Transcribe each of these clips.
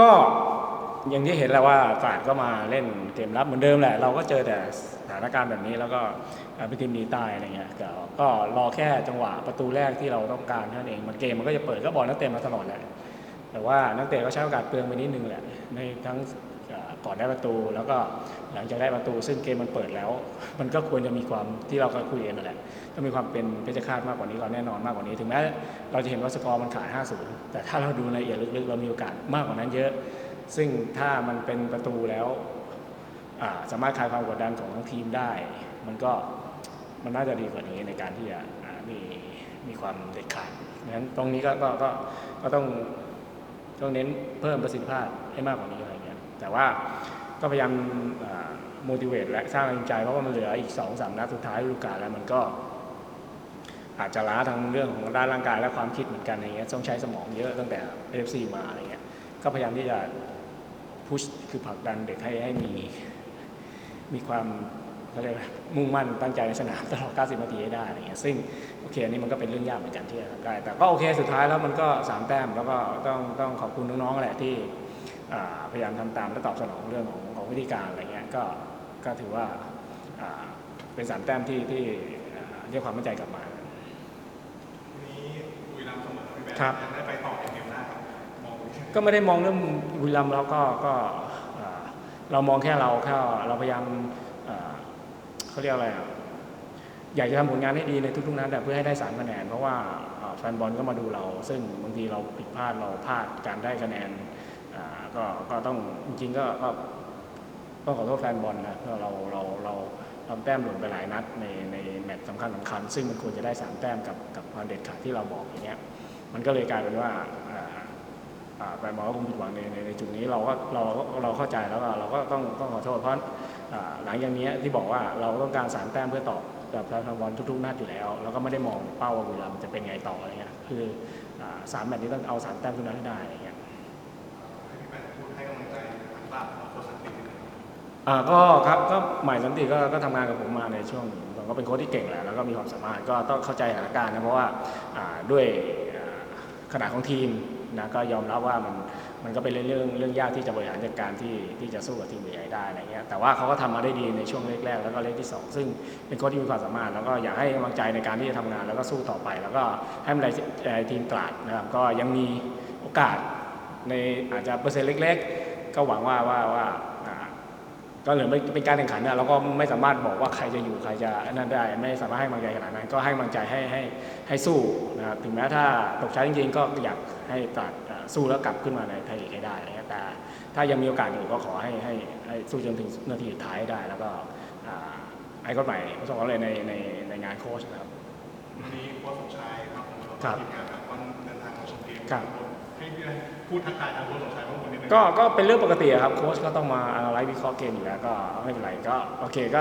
ก็อย่างที่เห็นแล้วว่าตราดก็มาเล่นเกมรับเหมือนเดิมแหละ เราก็เจอแต่สถานการณ์แบบนี้แล้วก็เป็นทีมหนีตายอะไรเงี้ยก็ก็รอแค่จังหวะประตูแรกที่เราต้องการเท่านั้นเองมันเกมมันก็จะเปิดก็บอลนักเตะมาตลอดแหละแต่ว่านักเตะก็ใช้โอกาสเปลืองไปนิดนึงแหละในทั้ง ก่อนได้ประตู แล้วก็หลังจากได้ประตู ซึ่งเกมมันเปิดแล้ว มันก็ควรจะมีความที่เราก็คุยกันนั่นแหละต้องมีความเป็นเพชฌฆาตมากกว่านี้เราแน่นอนมากกว่านี้ ถึงแม้เราจะเห็นว่าสกอร์มันขาด 5-0 แต่ถ้าเราดูรายละเอียดลึกๆ เรามีโอกาสมากกว่านั้นเยอะ ซึ่งถ้ามันเป็นประตูแล้วสามารถคลายความกดดันของทั้งทีมได้ มันก็มันน่าจะดีกว่านี้ในการที่จะมีมีความเด็ดขาดงั้นตรงนี้ก็ก็ก็ต้องต้องเน้นเพิ่มประสิทธิภาพให้มากกว่านี้อะไรเงี้ย แต่ว่าก็พยายาม motivate และสร้างแรงใจเพราะว่ามันเหลืออีก2อสามนัดสุดท้ายฤดูกาลแล้วมันก็ อาจจะล้าทั้งเรื่องของด้านร่างกายและความคิดเหมือนกันอะไรเงี้ยต้องใช้สมองเยอะตั้งแต่ AFC มาอะไรเงี้ยก็พยายามที่จะพุชคือผลักดันเด็กให้ให้มีมีความเขาเรียกอะไรมุ่งมั่นตั้งใจในสนามตลอด 90 นาทีให้ได้อะไรเงี้ยซึ่งโอเคอันนี้มันก็เป็นเรื่องยากเหมือนกันที่จะทำได้ แต่ก็โอเคสุดท้ายแล้วมันก็สามแต้มแล้วก็ต้องต้องขอบคุณน้องๆแหละที่ พยายามทำตามและตอบสนองเรื่องของของวิธีการอะไรเงี้ยก็ก็ถือว่าอ่าเป็นสามแต้มที่ที่อ่าเรียกความมั่นใจกลับมาวันนี้บุรีรัมย์เสมอพี่แบงครับยังได้ไปต่อในเกมหน้าครับมองก็ไม่ได้มองเรื่องบุรีรัมย์แล้วก็ก็เอ่อเรามองแค่เราแค่เราพยายามเอ่อเขาเรียกอะไรอะอยากจะทำผลงานให้ดีในทุกๆนัดแต่เพื่อให้ได้สามคะแนน เพราะว่าเอ่อแฟนบอลก็มาดูเรา ซึ่งบางทีเราผิดพลาดเราพลาดการได้คะแนนอ่า ก็ก็ต้องจริงๆก็ก็ต้องขอโทษแฟนบอลนะเราเราเราเราทำแต้มหล่นไปหลายนัดในในแมตช์สำคัญสำคัญ ซึ่งมันควรจะได้สามแต้มกับกับความเด็ดขาดที่เราบอกอย่างเงี้ยมันก็เลยกลายเป็นว่าแฟนบอลก็คงผิดหวังในในในจุดนี้เราก็เราก็เราเข้าใจแล้วเราก็ต้องต้องขอโทษเพราะหลังจากนี้ที่บอกว่าเราต้องการสามแต้มเพื่อตอบกับแฟนบอลทุกๆนัดอยู่แล้วแล้วก็ไม่ได้มองเป้าว่าบุรีรัมย์จะเป็นไงต่ออะไรเงี้ยคือสามแมตช์นี้ต้องเอาสามแต้มทุกนัดให้ได้ อ่าก็ครับก็ใหม่สันติก็ก็ทำงานกับผมมาในช่วงผมก็เป็นโค้ชที่เก่งแหละแล้วก็มีความสามารถก็ต้องเข้าใจสถานการณ์นะเพราะว่าอ่าด้วยอ่าขนาดของทีมนะก็ยอมรับว่ามันมันก็เป็นเรื่องเรื่องเรื่องยากที่จะบริหารจัดการที่ที่จะสู้กับทีมใหญ่ได้อะไรเงี้ยแต่ว่าเขาก็ทำมาได้ดีในช่วงแรกๆแล้วก็เลขที่สองซึ่งเป็นโค้ชที่มีความสามารถ แล้วก็อยากให้กำลังใจในการที่จะทำงานแล้วก็สู้ต่อไป แล้วก็ให้มันได้ทีมตราดนะครับก็ยังมีโอกาสในอาจจะเปอร์เซ็นต์เล็ก ๆ ก็หวังว่าว่าว่าอ่า ก็เหลือไม่เป็นการแข่งขันเนี่ยเราก็ไม่สามารถบอกว่าใครจะอยู่ใครจะนั่นได้ ไม่สามารถให้กำลังใจขนาดนั้น ก็ให้กำลังใจให้ให้ให้สู้นะครับถึงแม้ถ้าตกชั้นจริงๆ ก็อยากให้ตราดเอ่อสู้แล้วกลับขึ้นมาในไทยลีกให้ได้อะไรเงี้ยแต่ถ้ายังมีโอกาสอยู่ก็ขอให้ให้ให้สู้จนถึงนาทีสุดท้ายให้ได้ แล้วก็อ่าไอ้ก็ใหม่ประสบความสำเร็จในในในงานโค้ชนะครับวันนี้โค้ชสมชายครับผมครับทีมงานครับก็เดินทางมาชมเกมครับ ให้พี่พูดทักทายทางโค้ชสมชายบ้างคนนิดนึงก็ก็เป็นเรื่องปกติอะครับโค้ชก็ต้องมาไลฟ์วิเคราะห์เกมอยู่แล้วก็ไม่เป็นไรก็โอเคก็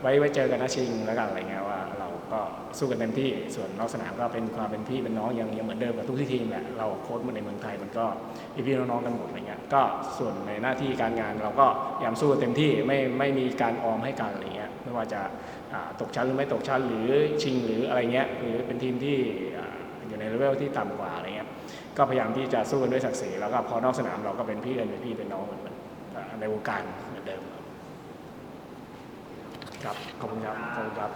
ไว้ไว้เจอกันนะชิงแล้วกันอะไรเงี้ยว่าเราก็สู้กันเต็มที่ส่วนนอกสนามก็เป็นความเป็นพี่เป็นน้องยังยังเหมือนเดิมกับทุกที่ทีมแหละเราโค้ชมันในเมืองไทยมันก็พี่พี่น้องๆกันหมดอะไรเงี้ยก็ส่วนในหน้าที่การงานเราก็พยายามสู้กันเต็มที่ไม่ไม่มีการออมให้กันอะไรเงี้ยไม่ว่าจะตกชั้นหรือไม่ตกชั้นหรือชิงหรืออะไรเงี้ยหรือเป็นทีมที่อ่าอยู่ในเลเวลที่ต่ำกว่าอะไรเงี้ย ก็พยายามที่จะสู้กันด้วยศักดิ์ศรีแล้วก็พอนอกสนามเราก็เป็นพี่กันเป็นพี่เป็นน้องเหมือนกันในวงการเหมือนเดิมครับ ขอบคุณครับ ขอบคุณครับ